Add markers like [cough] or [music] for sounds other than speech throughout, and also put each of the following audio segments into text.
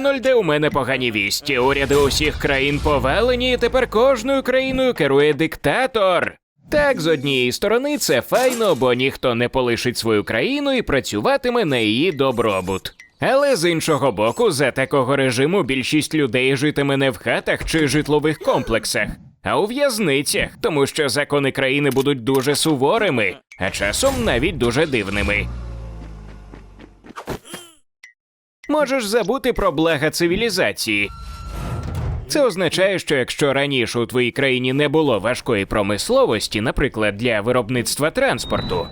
Арнольде, у мене погані вісті. Уряди усіх країн повалені, і тепер кожною країною керує диктатор. Так, з однієї сторони, це файно, бо ніхто не полишить свою країну і працюватиме на її добробут. Але з іншого боку, за такого режиму більшість людей житиме не в хатах чи житлових комплексах, а у в'язницях, тому що закони країни будуть дуже суворими, а часом навіть дуже дивними. Можеш забути про блага цивілізації. Це означає, що якщо раніше у твоїй країні не було важкої промисловості, наприклад, для виробництва транспорту,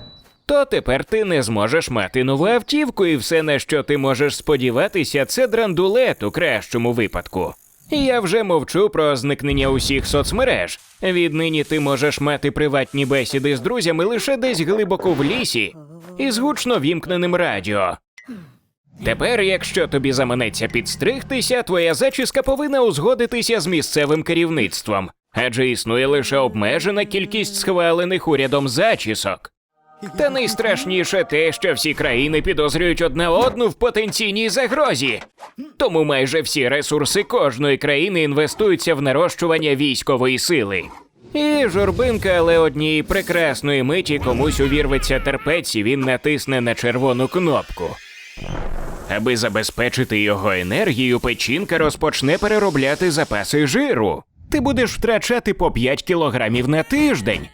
то тепер ти не зможеш мати нову автівку, і все, на що ти можеш сподіватися, це драндулет у кращому випадку. Я вже мовчу про зникнення усіх соцмереж. Віднині ти можеш мати приватні бесіди з друзями лише десь глибоко в лісі і з гучно вімкненим радіо. Тепер, якщо тобі заманеться підстригтися, твоя зачіска повинна узгодитися з місцевим керівництвом, адже існує лише обмежена кількість схвалених урядом зачісок. Та найстрашніше те, що всі країни підозрюють одна одну в потенційній загрозі. Тому майже всі ресурси кожної країни інвестуються в нарощування військової сили. І журбинка, але однієї прекрасної миті комусь увірветься терпець, і він натисне на червону кнопку. Аби забезпечити його енергію, печінка розпочне переробляти запаси жиру. Ти будеш втрачати по 5 кілограмів на тиждень,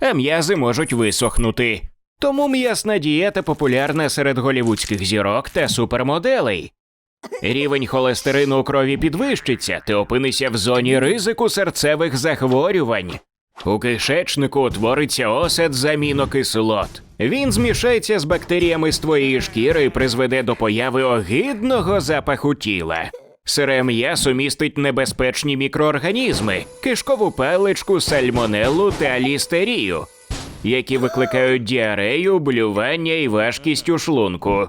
а м'язи можуть висохнути. Тому м'ясна дієта популярна серед голівудських зірок та супермоделей. Рівень холестерину у крові підвищиться, ти опинишся в зоні ризику серцевих захворювань. У кишечнику утвориться осад з амінокислот. Він змішається з бактеріями з твоєї шкіри і призведе до появи огидного запаху тіла. Сире м'ясо містить небезпечні мікроорганізми, кишкову паличку, сальмонеллу та лістерію, які викликають діарею, блювання і важкість у шлунку.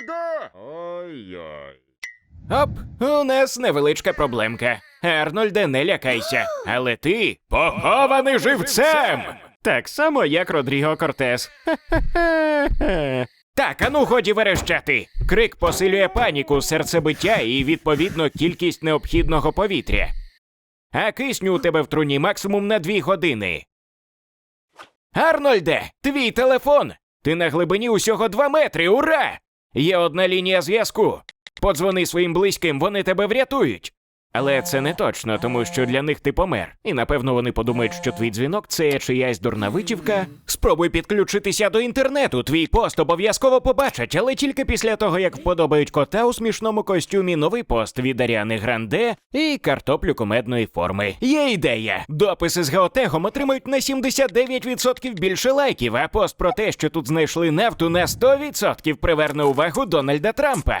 Арнольде! Ой-ой. Оп, у нас невеличка проблемка. Арнольде, не лякайся, але ти похований живцем! Так само, як Родріго Кортес. [laughs] Так, ану годі верещати. Крик посилює паніку, серцебиття і, відповідно, кількість необхідного повітря. А кисню у тебе в труні максимум на дві години. Арнольде, твій телефон! Ти на глибині усього два метри, ура! Є одна лінія зв'язку. Подзвони своїм близьким, вони тебе врятують. Але це не точно, тому що для них ти помер. І напевно вони подумають, що твій дзвінок це чиясь дурна витівка. Спробуй підключитися до інтернету. Твій пост обов'язково побачать, але тільки після того, як вподобають кота у смішному костюмі, новий пост від Аріани Гранде і картоплю кумедної форми. Є ідея. Дописи з геотегом отримають на 79% більше лайків, а пост про те, що тут знайшли нафту на 100% приверне увагу Дональда Трампа.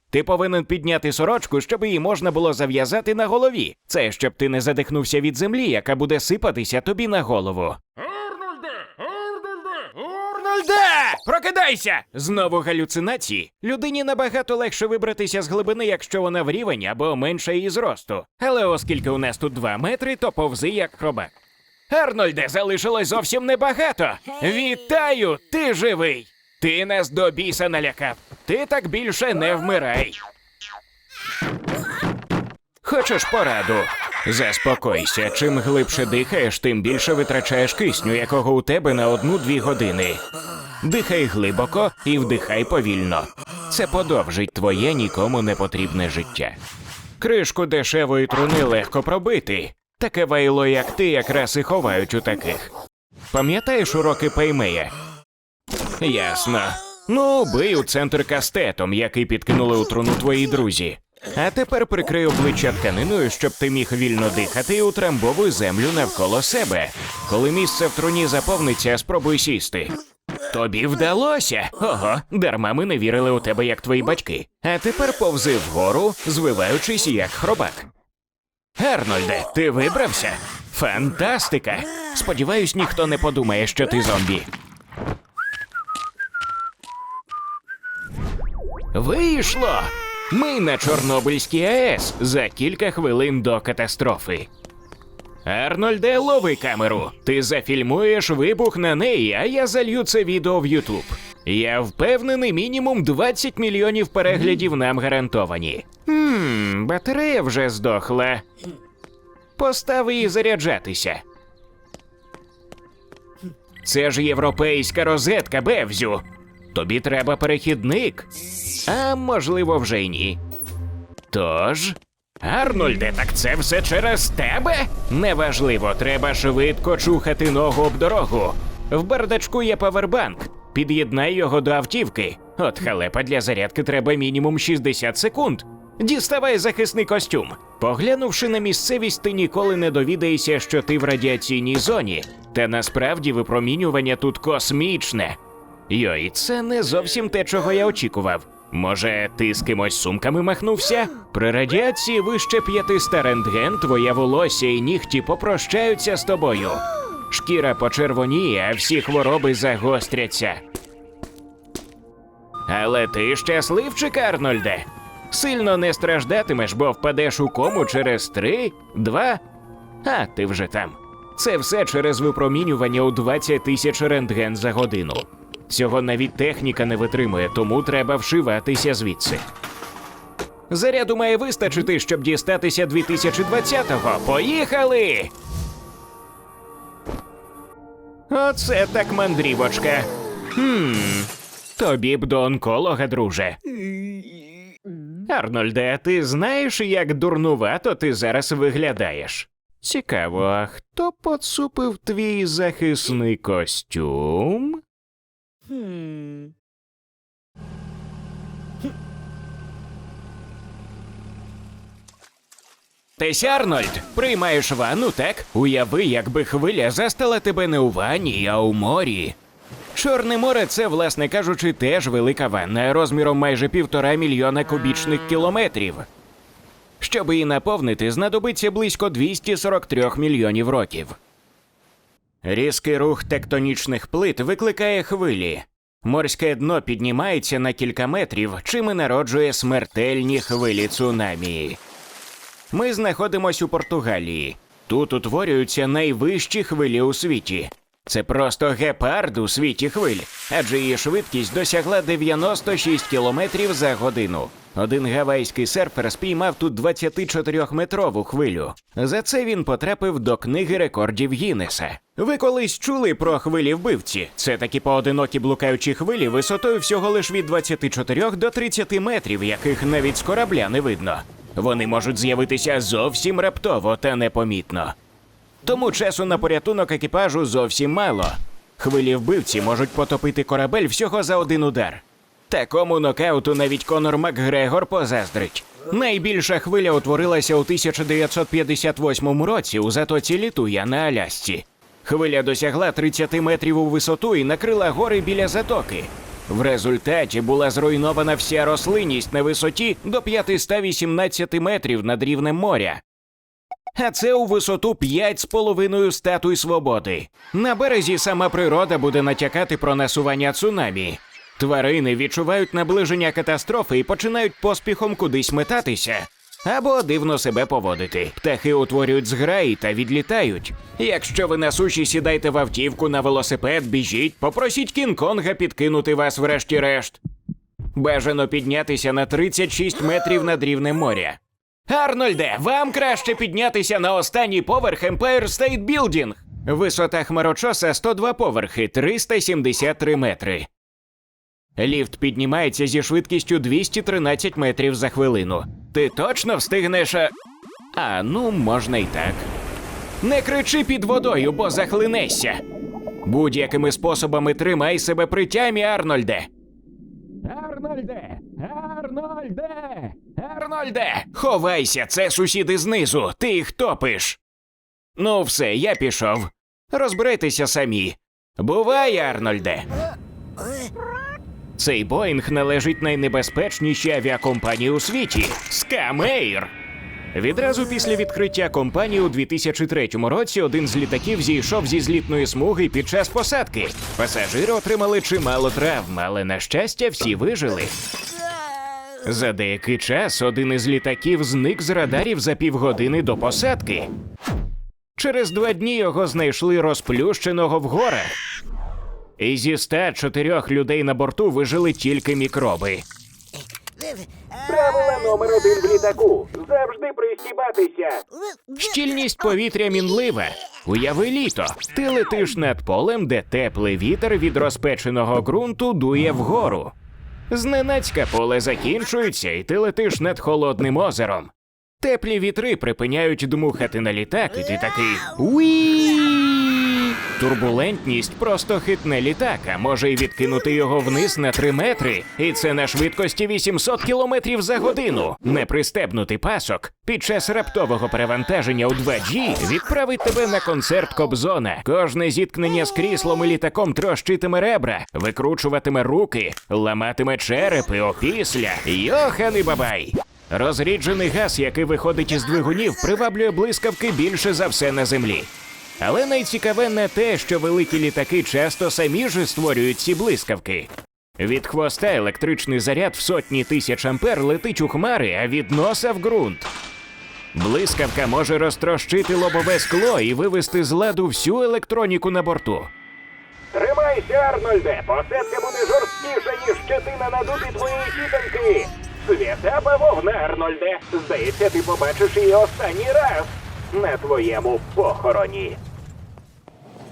Ти повинен підняти сорочку, щоб її можна було зав'язати на голові. Це щоб ти не задихнувся від землі, яка буде сипатися тобі на голову. Арнольде! Арнольде! Арнольде! Прокидайся! Знову галюцинації. Людині набагато легше вибратися з глибини, якщо вона в рівень або менше її зросту. Але оскільки у нас тут два метри, то повзи як хробак. Арнольде, залишилось зовсім небагато. Вітаю! Ти живий! Ти нас до біса налякав. Ти так більше не вмирай. Хочеш пораду? Заспокойся, чим глибше дихаєш, тим більше витрачаєш кисню, якого у тебе на одну-дві години. Дихай глибоко і вдихай повільно. Це подовжить твоє нікому не потрібне життя. Кришку дешевої труни легко пробити. Таке вайло, як ти, якраз і ховають у таких. Пам'ятаєш уроки Пеймея? Ясно. Ну, бий у центр кастетом, який підкинули у труну твої друзі. А тепер прикрий обличчя тканиною, щоб ти міг вільно дихати і утрамбовуй землю навколо себе. Коли місце в труні заповниться, спробуй сісти. Тобі вдалося. Ого, дарма ми не вірили у тебе, як твої батьки. А тепер повзи вгору, звиваючись як хробак. Арнольде, ти вибрався? Фантастика! Сподіваюсь, ніхто не подумає, що ти зомбі. Вийшло! Ми на Чорнобильській АЕС за кілька хвилин до катастрофи. Арнольде, лови камеру. Ти зафільмуєш вибух на неї, а я залью це відео в Ютуб. Я впевнений, мінімум 20 мільйонів переглядів нам гарантовані. Хм, батарея вже здохла. Постав її заряджатися. Це ж європейська розетка, Бевзю. Тобі треба перехідник. А можливо, вже й ні. Тож. Арнольде, так це все через тебе? Неважливо, треба швидко чухати ногу об дорогу. В бардачку є павербанк. Під'єднай його до автівки. От халепа для зарядки треба мінімум 60 секунд. Діставай захисний костюм. Поглянувши на місцевість, ти ніколи не довідаєшся, що ти в радіаційній зоні. Та насправді випромінювання тут космічне. Йой, це не зовсім те, чого я очікував. Може, ти з кимось сумками махнувся? При радіації вище 500 рентген, твоє волосся і нігті попрощаються з тобою. Шкіра почервоніє, а всі хвороби загостряться. Але ти щасливчик, Арнольде. Сильно не страждатимеш, бо впадеш у кому через три, два. А, ти вже там. Це все через випромінювання у 20 тисяч рентген за годину. Цього навіть техніка не витримує, тому треба вшиватися звідси. Заряду має вистачити, щоб дістатися 2020-го. Поїхали! Оце так мандрівочка. Хм, тобі б до онколога, друже. Арнольде, ти знаєш, як дурнувато ти зараз виглядаєш? Цікаво, а хто поцупив твій захисний костюм? Тесь Арнольд, приймаєш ванну, так? Уяви, якби хвиля застала тебе не у ванні, а у морі. Чорне море це, власне кажучи, теж велика ванна розміром майже півтора мільйона кубічних кілометрів. Щоб її наповнити, знадобиться близько 243 мільйонів років. Різкий рух тектонічних плит викликає хвилі. Морське дно піднімається на кілька метрів, чим і народжує смертельні хвилі цунамі. Ми знаходимося у Португалії. Тут утворюються найвищі хвилі у світі. Це просто гепард у світі хвиль, адже її швидкість досягла 96 кілометрів за годину. Один гавайський серфер спіймав тут 24-метрову хвилю. За це він потрапив до книги рекордів Гіннеса. Ви колись чули про хвилі вбивці? Це такі поодинокі блукаючі хвилі висотою всього лиш від 24 до 30 метрів, яких навіть з корабля не видно. Вони можуть з'явитися зовсім раптово та непомітно. Тому часу на порятунок екіпажу зовсім мало. Хвилі вбивці можуть потопити корабель всього за один удар. Такому нокауту навіть Конор Макгрегор позаздрить. Найбільша хвиля утворилася у 1958 році у затоці Літуя на Алясці. Хвиля досягла 30 метрів у висоту і накрила гори біля затоки. В результаті була зруйнована вся рослинність на висоті до 518 метрів над рівнем моря. А це у висоту 5,5 статуй свободи. На березі сама природа буде натякати про насування цунамі. Тварини відчувають наближення катастрофи і починають поспіхом кудись метатися. Або дивно себе поводити. Птахи утворюють зграї та відлітають. Якщо ви на суші сідайте в автівку на велосипед, біжіть, попросіть Кінг-Конга підкинути вас врешті-решт. Бажано піднятися на 36 метрів над рівнем моря. Арнольде, вам краще піднятися на останній поверх Empire State Building. Висота хмарочоса 102 поверхи, 373 метри. Ліфт піднімається зі швидкістю 213 метрів за хвилину. Ти точно встигнеш. а- ну, можна й так. Не кричи під водою, бо захлинешся. Будь-якими способами тримай себе при тямі, Арнольде. Арнольде! Арнольде! Арнольде! Ховайся, це сусіди знизу, ти їх топиш. Ну, все, я пішов. Розбирайтеся самі. Бувай, Арнольде. Цей Боїнг належить найнебезпечнішій авіакомпанії у світі Скамейр. Відразу після відкриття компанії у 2003 році один з літаків зійшов зі злітної смуги під час посадки. Пасажири отримали чимало травм, але на щастя всі вижили. За деякий час один із літаків зник з радарів за півгодини до посадки. Через два дні його знайшли розплющеного в горах. І зі 104 людей на борту вижили тільки мікроби. Правила номер один в літаку. Завжди пристібатися. Щільність повітря мінлива. Уяви літо. Ти летиш над полем, де теплий вітер від розпеченого ґрунту дує вгору. Зненацька поле закінчується, і ти летиш над холодним озером. Теплі вітри припиняють дмухати на літак, і ти такий уі. Турбулентність просто хитне літак, а може й відкинути його вниз на 3 метри. І це на швидкості 800 кілометрів за годину. Не пристебнутий пасок під час раптового перевантаження у 2G відправить тебе на концерт Кобзона. Кожне зіткнення з кріслом і літаком трощитиме ребра, викручуватиме руки, ламатиме черепи, опісля. Йоханий бабай! Розріджений газ, який виходить із двигунів, приваблює блискавки більше за все на землі. Але найцікаве не те, що великі літаки часто самі ж створюють ці блискавки. Від хвоста електричний заряд в сотні тисяч ампер летить у хмари, а від носа в ґрунт. Блискавка може розтрощити лобове скло і вивести з ладу всю електроніку на борту. Тримайся, Арнольде! Посадка буде жорсткіша, ніж щетина надути твоєї тітоньки! Свята бавовна, Арнольде! Здається, ти побачиш її останній раз на твоєму похороні.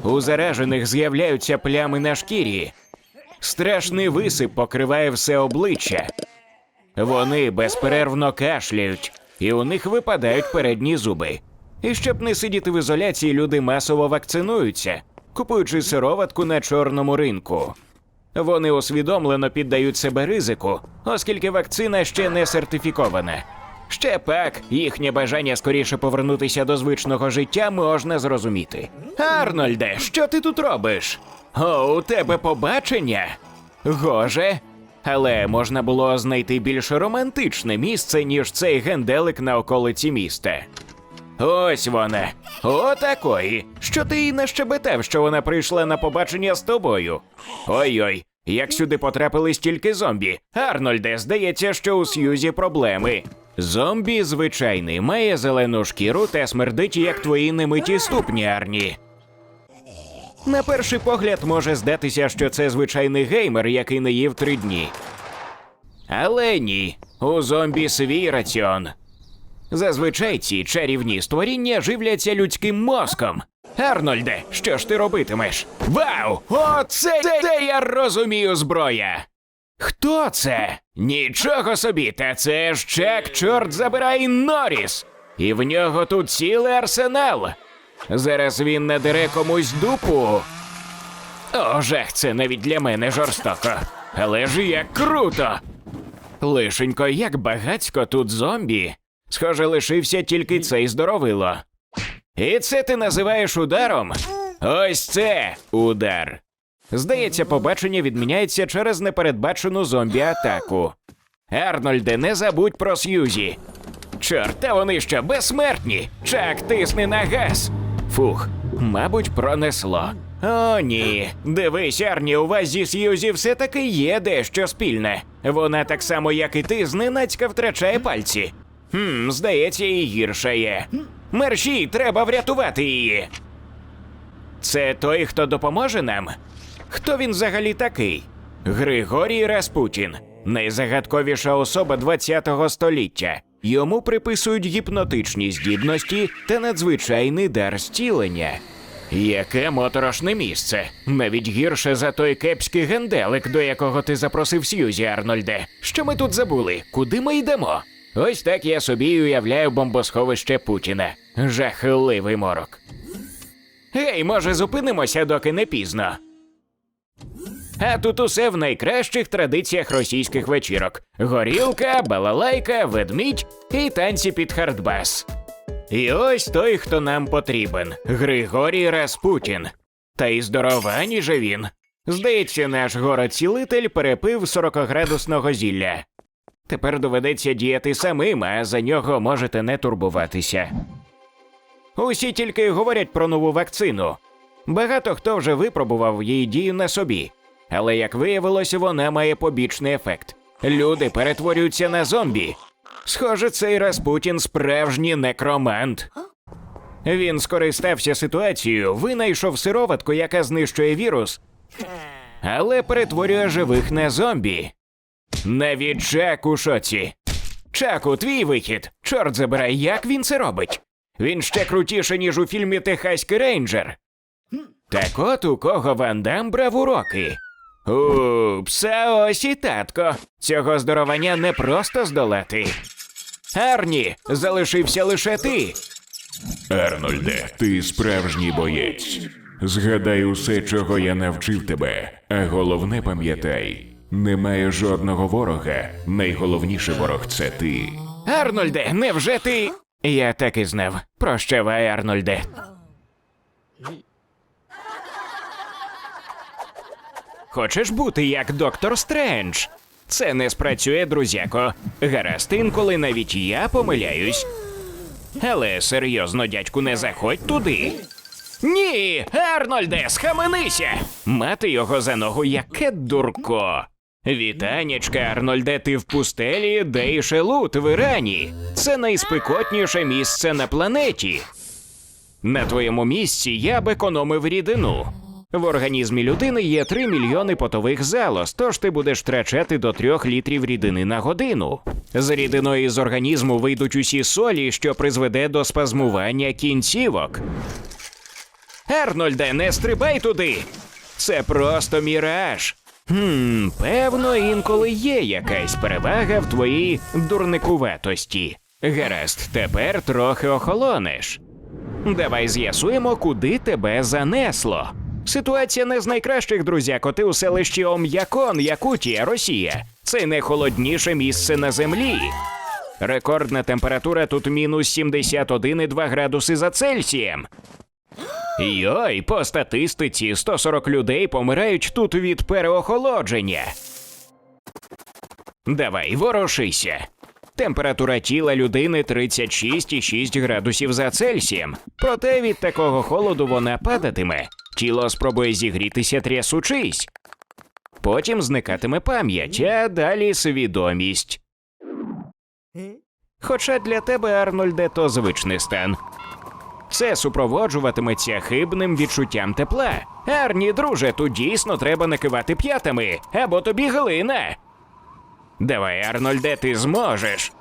У заражених з'являються плями на шкірі. Страшний висип покриває все обличчя. Вони безперервно кашляють, і у них випадають передні зуби. І щоб не сидіти в ізоляції, люди масово вакцинуються, купуючи сироватку на чорному ринку. Вони усвідомлено піддають себе ризику, оскільки вакцина ще не сертифікована. Ще пак їхнє бажання скоріше повернутися до звичного життя можна зрозуміти. Арнольде, що ти тут робиш? О, у тебе побачення? Гоже. Але можна було знайти більш романтичне місце, ніж цей генделик на околиці міста. Ось вона. Отакої. Що ти їй нащебетав, що вона прийшла на побачення з тобою? Ой-ой, як сюди потрапили стільки зомбі. Арнольде, здається, що у Сьюзі проблеми. Зомбі звичайний, має зелену шкіру та смердить, як твої немиті ступні, Арні. На перший погляд може здатися, що це звичайний геймер, який не їв три дні. Але ні, у зомбі свій раціон. Зазвичай ці чарівні створіння живляться людським мозком. Арнольде, що ж ти робитимеш? Вау! Оце це я розумію зброя! Хто це? Нічого собі, та це ж Чак, чорт забирай Норріс! І в нього тут цілий арсенал. Зараз він надере комусь дупу. О, жах, це навіть для мене жорстоко. Але ж як круто! Лишенько, як багацько тут зомбі. Схоже, лишився тільки цей здоровило. І це ти називаєш ударом? Ось це удар. Здається, побачення відміняється через непередбачену зомбі-атаку. Арнольде, не забудь про Сьюзі. Чорт, та вони що, безсмертні? Чак, тисни на газ. Фух, мабуть, пронесло. О, ні. Дивись, Арні, у вас зі Сьюзі все-таки є дещо спільне. Вона так само, як і ти, зненацька втрачає пальці. Хм, здається, і гірше є. Мерші, треба врятувати її. Це той, хто допоможе нам? Хто він взагалі такий? Григорій Распутін, найзагадковіша особа ХХ століття. Йому приписують гіпнотичні здібності та надзвичайний дар зцілення. Яке моторошне місце. Навіть гірше за той кепський генделик, до якого ти запросив Сьюзі, Арнольде. Що ми тут забули? Куди ми йдемо? Ось так я собі уявляю бомбосховище Путіна. Жахливий морок. Гей, може, зупинимося, доки не пізно. А тут усе в найкращих традиціях російських вечірок: горілка, балалайка, ведмідь і танці під хардбас. І ось той, хто нам потрібен Григорій Распутін. Та й здоровані же він. Здається, наш город-цілитель перепив 40-градусного зілля. Тепер доведеться діяти самим, а за нього можете не турбуватися. Усі тільки говорять про нову вакцину. Багато хто вже випробував її дію на собі, але як виявилося, вона має побічний ефект. Люди перетворюються на зомбі. Схоже, цей Распутін справжній некромант. Він скористався ситуацією, винайшов сироватку, яка знищує вірус, але перетворює живих на зомбі. Навіть Чак у шоці. Чаку, твій вихід. Чорт забирай, як він це робить? Він ще крутіше, ніж у фільмі Техаський рейнджер. Так от у кого Ван Дам брав уроки. Упс, а ось і татко. Цього здоровання не просто здолати. Арні, залишився лише ти. Арнольде, ти справжній боєць. Згадай усе, чого я навчив тебе, а головне пам'ятай: немає жодного ворога. Найголовніший ворог це ти. Арнольде, невже ти. Я так і знав. Прощавай, Арнольде. Хочеш бути як доктор Стрендж? Це не спрацює, друзяко. Гаразд, інколи навіть я помиляюсь. Але серйозно, дядьку, не заходь туди. Ні, Арнольде, схаменися! Мати його за ногу, яке дурко. Вітанечка, Арнольде, ти в пустелі Дейшелут в Ірані. Це найспекотніше місце на планеті. На твоєму місці я б економив рідину. В організмі людини є 3 мільйони потових залоз, тож ти будеш втрачати до 3 літрів рідини на годину. З рідиною з організму вийдуть усі солі, що призведе до спазмування кінцівок. Арнольде, не стрибай туди! Це просто міраж. Хм, певно, інколи є якась перевага в твоїй дурникуватості. Гаразд, тепер трохи охолонеш. Давай з'ясуємо, куди тебе занесло. Ситуація не з найкращих, друзяко. Ти у селищі Ом'якон, Якутія, Росія. Це найхолодніше місце на землі. Рекордна температура тут мінус 71,2 градуси за Цельсієм. Йой, по статистиці 140 людей помирають тут від переохолодження. Давай, ворушися. Температура тіла людини 36,6 градусів за Цельсієм. Проте від такого холоду вона падатиме. Тіло спробує зігрітися трясучись. Потім зникатиме пам'ять, а далі свідомість. Хоча для тебе, Арнольде, то звичний стан. Це супроводжуватиметься хибним відчуттям тепла. Арні, друже, тут дійсно треба накивати п'ятами, або тобі глина. Давай, Арнольде, ти зможеш.